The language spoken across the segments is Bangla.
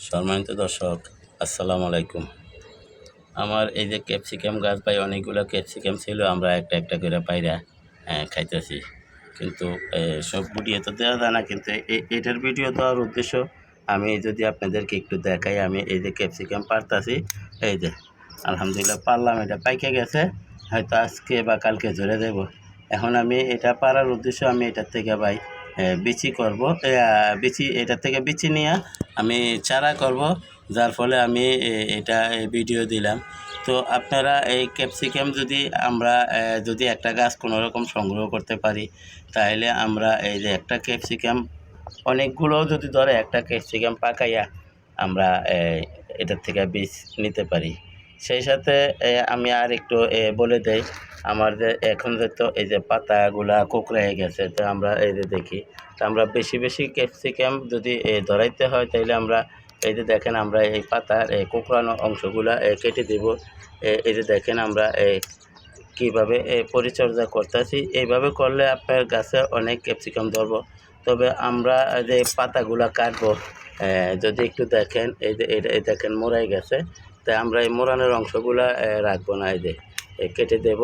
সম্মানিত দর্শক আসসালামু আলাইকুম। আমার এই যে ক্যাপসিকাম গাছ পাই অনেকগুলো ক্যাপসিকাম ছিল আমরা একটা একটা করে পাইরা হ্যাঁ, খাইতেছি। কিন্তু সব ভিডিও তো দেওয়া যায় না কিন্তু এটার ভিডিও দেওয়ার উদ্দেশ্য আমি যদি আপনাদেরকে একটু দেখাই আমি এই যে ক্যাপসিকাম পারতাছি এই যে আলহামদুলিল্লাহ পারলাম এটা পাইকে গেছে হয়তো আজকে বা কালকে ধরে দেব এখন আমি এটা পারার উদ্দেশ্য আমি এটার থেকে এ, বিচি করব বিচি এটার থেকে বিচি নিয়ে আমি চারা করব, যার ফলে আমি এটা ভিডিও দিলাম। তো আপনারা এই ক্যাপসিকাম যদি আমরা যদি একটা গাছ কোনো রকম সংগ্রহ করতে পারি, তাহলে আমরা এই যে একটা ক্যাপসিকাম অনেকগুলো যদি ধরে একটা ক্যাপসিকাম পাকাইয়া আমরা এটার থেকে বীজ নিতে পারি। সেই সাথে আমি আর একটু বলে দেই আমার যে এখন যে তো এই যে পাতাগুলা কোকড়ায় গেছে, তো আমরা এই যে দেখি। তো আমরা বেশি বেশি ক্যাপসিকাম যদি ধরাইতে হয় তাহলে আমরা এই যে দেখেন আমরা এই পাতার এই কোকড়ানো অংশগুলা কেটে দেব। এই যে দেখেন আমরা এই কীভাবে পরিচর্যা করতেছি। এইভাবে করলে আপনার গাছে অনেক ক্যাপসিকাম ধরবো। তবে আমরা যে পাতাগুলা কাটবো যদি একটু দেখেন, এই যে এটা এই দেখেন মোড়াই গেছে তাই আমরা এই মোড়ানোর অংশগুলা রাখব না, এই যে কেটে দেব।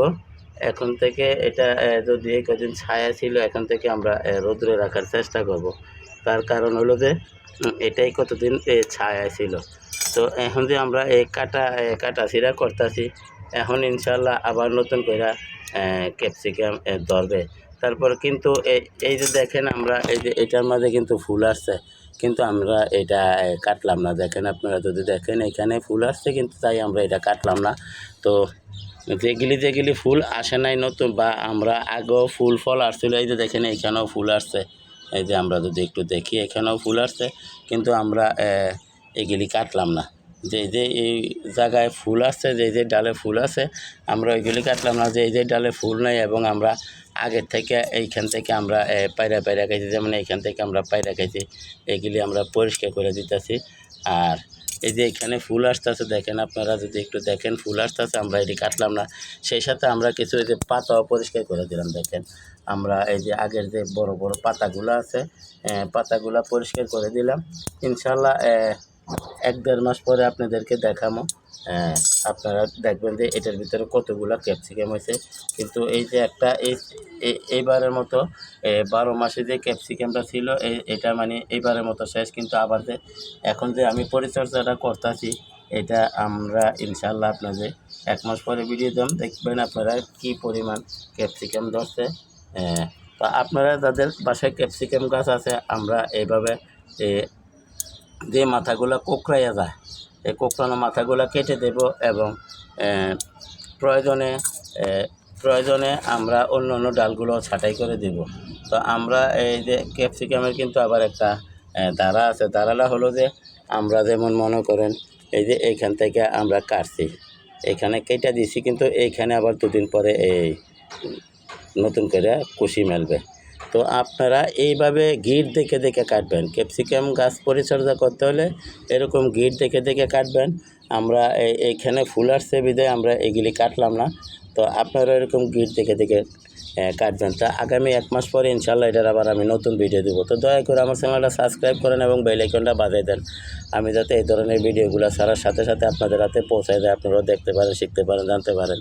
এখন থেকে এটা যদি কদিন ছায়া ছিল, এখন থেকে আমরা রোদ্রে রাখার চেষ্টা করব। তার কারণ হলো যে এটাই কতদিন ছায়া ছিল। তো এখন যে আমরা এই কাটা কাটা ছিঁড়া করতেছি, এখন ইনশাল্লাহ আবার নতুন করে ক্যাপসিকাম ধরবে। তারপর কিন্তু এই- এই যে দেখেন আমরা, এই যে এটার মাঝে কিন্তু ফুল আসছে। কিন্তু আমরা এটা কাটলাম না। দেখেন আপনারা যদি দেখেন, এখানে ফুল আসছে, কিন্তু তাই আমরা এটা কাটলাম না। তো যেগুলি যেগুলি ফুল আসে নাই নতুন, বা আমরা আগেও ফুল ফল আসছিল, এই যে দেখেন এখানেও ফুল আসছে। এই যে আমরা যদি একটু দেখি, এখানেও ফুল আসছে, কিন্তু আমরা এগুলি কাটলাম না। যে যে এই জায়গায় ফুল আসছে, যে যে ডালে ফুল আছে আমরা ওইগুলি কাটলাম না। যে এই যে ডালে ফুল নেই এবং আমরা আগের থেকে এইখান থেকে আমরা পায়রা পায়রা খাইছি, যেমন এইখান থেকে আমরা পায়রা খাইছি, এগুলি আমরা পরিষ্কার করে দিতেছি। আর এই যে এখানে ফুল আসতেছে, দেখেন আপনারা যদি একটু দেখেন, ফুল আসতেছে, আমরা এটি কাটলাম না। সেই সাথে আমরা কিছু এই যে পাতাও পরিষ্কার করে দিলাম, দেখেন। আমরা এই যে আগের যে বড় বড় পাতাগুলো আছে পাতাগুলো পরিষ্কার করে দিলাম। ইনশাল্লাহ এক দেড় মাস পরে আপনাদেরকে দেখামো। হ্যাঁ, আপনারা দেখবেন যে এটার ভিতরে কতগুলো ক্যাপসিকাম হয়েছে। কিন্তু এই যে একটা এই এই- এইবারের মতো বারো মাসে যে ক্যাপসিকামটা ছিল এটা মানে এইবারের মতো শেষ। কিন্তু আবার যে এখন যে আমি পরিচর্যাটা করতেছি এটা আমরা ইনশাল্লাহ আপনাদের এক মাস পরে ভিডিও দাম দেখবেন আপনারা কি পরিমাণ ক্যাপসিকাম ধরছে। হ্যাঁ, তো আপনারা যাদের বাসায় ক্যাপসিকাম গাছ আছে আমরা এইভাবে যে মাথাগুলো কোকড়াইয়া যায়, এই কোকড়ানো মাথাগুলো কেটে দেব এবং প্রয়োজনে প্রয়োজনে আমরা অন্য অন্য ডালগুলো ছাঁটাই করে দেব। তো আমরা এই যে ক্যাপসিকামের কিন্তু আবার একটা দাঁড়া আছে। দাঁড়াটা হলো যে আমরা যেমন মনে করেন এই যে এইখান থেকে আমরা কাটছি, এখানে কেটে দিছি, কিন্তু এইখানে আবার দুদিন পরে এই নতুন করে কুশি মেলবে। তো আপনারা এইভাবে গিট দেখে দেখে কাটবেন। ক্যাপসিকাম গাছ পরিচর্যা করতে হলে এরকম গিট দেখে দেখে কাটবেন। আমরা এই- এইখানে ফুল আসছে বিদায় আমরা এগুলি কাটলাম না। তো আপনারা এরকম গিট দেখে দেখে কাটবেন। তা আগামী এক মাস পরে ইনশাল্লাহ এটার আবার আমি নতুন ভিডিও দেবো। তো দয়া করে আমার চ্যানেলটা সাবস্ক্রাইব করেন এবং বেল আইকনটা বাজিয়ে দেন। আমি যাতে এই ধরনের ভিডিওগুলো ছাড়ার সাথে সাথে আপনাদের হাতে পৌঁছায় দেয়। আপনারাও দেখতে পারেন, শিখতে পারেন, জানতে পারেন।